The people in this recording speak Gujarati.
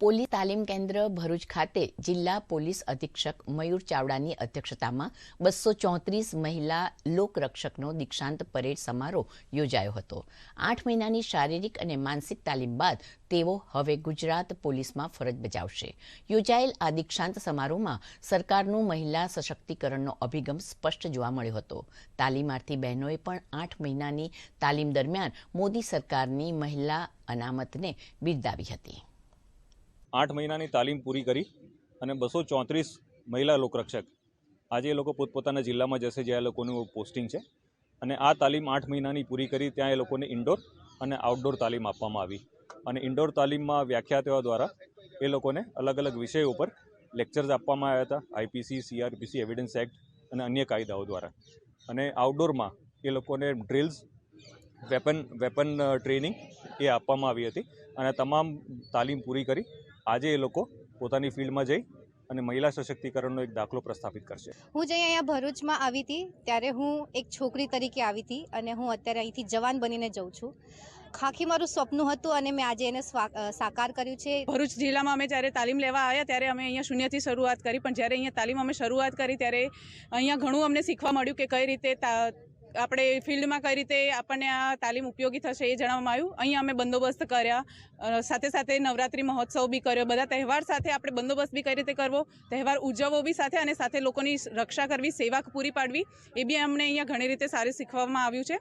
પોલીસ તાલીમ કેન્દ્ર ભરૂચ ખાતે જિલ્લા પોલીસ અધિક્ષક મયુર ચાવડાની અધ્યક્ષતામાં બસો ચોત્રીસ મહિલા લોકરક્ષકનો દીક્ષાંત પરેડ સમારોહ યોજાયો હતો. આઠ મહિનાની શારીરિક અને માનસિક તાલીમ બાદ તેઓ હવે ગુજરાત પોલીસમાં ફરજ બજાવશે. યોજાયેલ આ દીક્ષાંત સમારોહમાં સરકારનું મહિલા સશક્તિકરણનો અભિગમ સ્પષ્ટ જોવા મળ્યો હતો. તાલીમાર્થી બહેનોએ પણ આઠ મહિનાની તાલીમ દરમિયાન મોદી સરકારની મહિલા અનામતને બિરદાવી હતી. આઠ મહિનાની તાલીમ પૂરી કરી અને બસો ચોત્રીસ મહિલા લોકરક્ષક. આજે એ લોકો પોતપોતાના જિલ્લામાં જશે જ્યાં એ લોકોનું પોસ્ટિંગ છે. અને આ તાલીમ આઠ મહિનાની પૂરી કરી ત્યાં એ લોકોને ઇન્ડોર અને આઉટડોર તાલીમ આપવામાં આવી. અને ઇન્ડોર તાલીમમાં વ્યાખ્યાતાઓ દ્વારા એ લોકોને અલગ અલગ વિષયો ઉપર લેક્ચર્સ આપવામાં આવ્યા હતા. આઈપીસી સીઆરપીસી એવિડન્સ એક્ટ અને અન્ય કાયદાઓ દ્વારા. અને આઉટડોરમાં એ લોકોને ડ્રિલ્સ વેપન વેપન ટ્રેનિંગ એ આપવામાં આવી હતી. અને તમામ તાલીમ પૂરી કરી આજે એ લોકો પોતાની ફિલ્ડમાં જઈ અને મહિલા સશક્તિકરણનો એક દાખલો પ્રસ્થાપિત કરશે. હું જે અહીંયા ભરૂચમાં આવી હતી ત્યારે હું એક છોકરી તરીકે આવી હતી અને હું અત્યારે અહીંથી જવાન બનીને જઉં છું. ખાખી મારું સપનું હતું અને મેં આજે એને સ્વા- સાકાર કર્યું છે. ભરૂચ જિલ્લામાં અમે જ્યારે તાલીમ લેવા આવ્યા ત્યારે અમે અહીંયા શૂન્યથી શરૂઆત કરી. પણ જ્યારે અહીંયા તાલીમ અમે શરૂઆત કરી ત્યારે અહીંયા ઘણું અમને શીખવા મળ્યું કે કઈ રીતે તા- આપણે ફિલ્ડમાં કઈ રીતે આપણને આ તાલીમ ઉપયોગી થશે એ જણાવવામાં આવ્યું. અહીંયા અમે બંદોબસ્ત કર્યા. સાથે સાથે નવરાત્રિ મહોત્સવ બી કર્યો. બધા તહેવાર સાથે આપણે બંદોબસ્ત બી કઈ રીતે કરવો, તહેવાર ઉજવવો બી સાથે અને સાથે લોકોની રક્ષા કરવી, સેવા પૂરી પાડવી, એ બી અમને અહીંયા ઘણી રીતે સારી શીખવામાં આવ્યું છે.